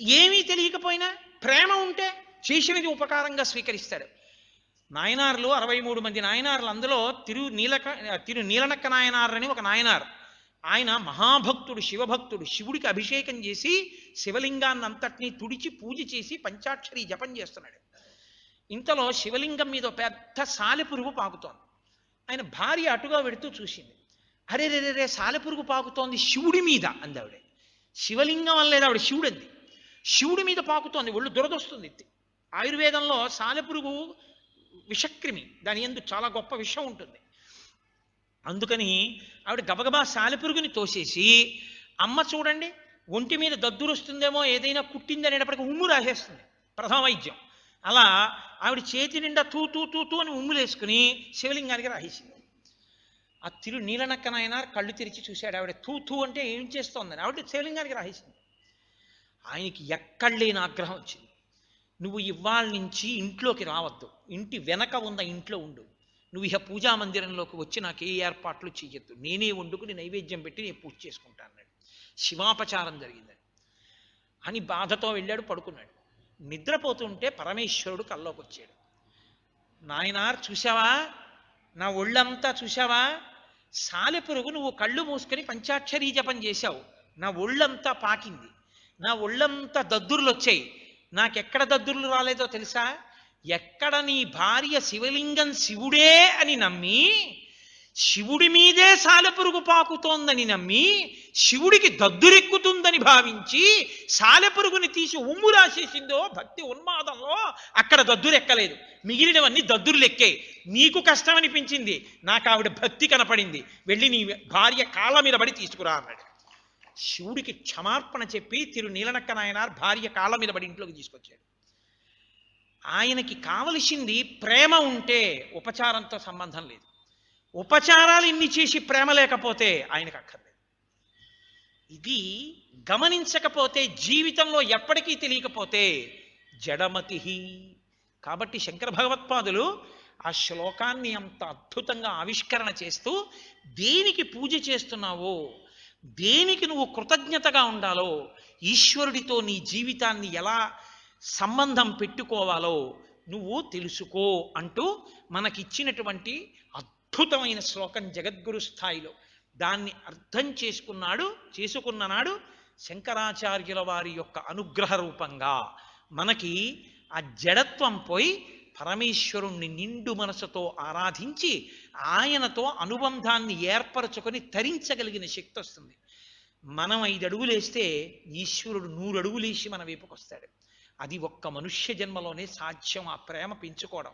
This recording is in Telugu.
ఏమీ తెలియకపోయినా ప్రేమ ఉంటే చేసినది ఉపకారంగా స్వీకరిస్తాడు నాయనార్లు అరవై మూడు మంది నాయనార్లు అందులో తిరు నీలక తిరు నీలనక్క నాయనార్ అని ఒక నాయనార్. ఆయన మహాభక్తుడు శివభక్తుడు. శివుడికి అభిషేకం చేసి శివలింగాన్ని అంతటినీ తుడిచి పూజ చేసి పంచాక్షరి జపం చేస్తున్నాడు. ఇంతలో శివలింగం మీద పెద్ద సాలెపురుగు పాకుతోంది. ఆయన భార్య అటుగా వెడుతూ చూసింది. అరే రే రే రే సాలెపురుగు పాకుతోంది శివుడి మీద అంది ఆవిడ. శివలింగం అనలేదు ఆవిడ శివుడు అంది శివుడి మీద పాకుతోంది ఒళ్ళు దురదొస్తుంది. ఆయుర్వేదంలో సాలెపురుగు విషక్రిమి దాని ఎందు చాలా గొప్ప విషం ఉంటుంది. అందుకని ఆవిడ గబగబా సాలెపురుగుని తోసేసి అమ్మ చూడండి ఒంటి మీద దద్దురు వస్తుందేమో ఏదైనా కుట్టిందనేటప్పటికి ఉమ్ము రాసేస్తుంది ప్రథమ వైద్యం. అలా ఆవిడ చేతి నిండా తూ తూ తూ తూ అని ఉమ్ములేసుకుని శివలింగానికి రాసేసింది. ఆ తిరు నీలనక్క కళ్ళు తెరిచి చూశాడు ఆవిడ. తూ తూ అంటే ఏం చేస్తోందని ఆవిడ శివలింగానికి రాసేసింది. ఆయనకి ఎక్కడ లేని ఆగ్రహం వచ్చింది. నువ్వు ఇవాళ నుంచి ఇంట్లోకి రావద్దు. ఇంటి వెనక ఉన్న ఇంట్లో ఉండు. నువ్వు ఇహ పూజా మందిరంలోకి వచ్చి నాకు ఏ ఏర్పాట్లు చెయ్యొద్దు. నేనే వండుకుని నైవేద్యం పెట్టి నేను పూజ చేసుకుంటాను శివాపచారం జరిగిందని అని బాధతో వెళ్ళాడు పడుకున్నాడు. నిద్రపోతుంటే పరమేశ్వరుడు కల్లోకి వచ్చాడు. నాయనార్ చూసావా నా ఒళ్ళంతా చూసావా సాలెపురుగు నువ్వు కళ్ళు మూసుకొని పంచాక్షరీ జపం చేశావు. నా ఒళ్ళంతా పాకింది. నా ఒళ్ళంతా దద్దుర్లు వచ్చాయి నాకెక్కడ దద్దుర్లు రాలేదో తెలుసా? ఎక్కడ నీ భార్య శివలింగం శివుడే అని నమ్మి శివుడి మీదే సాలెపురుగు పాకుతోందని నమ్మి శివుడికి దద్దురెక్కుతుందని భావించి సాలెపురుగుని తీసి ఉమ్ము రాసేసిందో భక్తి ఉన్మాదంలో అక్కడ దద్దురెక్కలేదు. మిగిలినవన్నీ దద్దురులెక్కాయి నీకు కష్టం అనిపించింది నాకు ఆవిడ భక్తి కనపడింది. వెళ్ళి నీ భార్య కాళ్ళ మీద పడి తీసుకురా అన్నాడు. శివుడికి క్షమార్పణ చెప్పి తిరు నీలనక్క నాయనార్ భార్య కాళ్ళ మీద పడి ఇంట్లోకి తీసుకొచ్చాడు. ఆయనకి కావలసింది ప్రేమ ఉంటే ఉపచారంతో సంబంధం లేదు. ఉపచారాలు ఇన్ని చేసి ప్రేమ లేకపోతే ఆయనకు అక్కర్లేదు. ఇది గమనించకపోతే జీవితంలో ఎప్పటికీ తెలియకపోతే జడమతి కాబట్టి శంకర భగవత్పాదులు ఆ శ్లోకాన్ని అంత అద్భుతంగా ఆవిష్కరణ చేస్తూ దేనికి పూజ చేస్తున్నావో దేనికి నువ్వు కృతజ్ఞతగా ఉండాలో ఈశ్వరుడితో నీ జీవితాన్ని ఎలా సంబంధం పెట్టుకోవాలో నువ్వు తెలుసుకో అంటూ మనకిచ్చినటువంటి అద్భుతమైన శ్లోకం జగద్గురు స్థాయిలో. దాన్ని అర్థం చేసుకున్నాడు చేసుకున్ననాడు శంకరాచార్యుల వారి యొక్క అనుగ్రహ రూపంగా మనకి ఆ జడత్వం పోయి పరమేశ్వరుణ్ణి నిండు మనసుతో ఆరాధించి ఆయనతో అనుబంధాన్ని ఏర్పరచుకొని తరించగలిగిన శక్తి వస్తుంది. మనం ఐదు అడుగులేస్తే ఈశ్వరుడు నూరు అడుగులేసి మన వైపుకొస్తాడు. అది ఒక్క మనుష్య జన్మలోనే సాధ్యం ఆ ప్రేమ పెంచుకోవడం.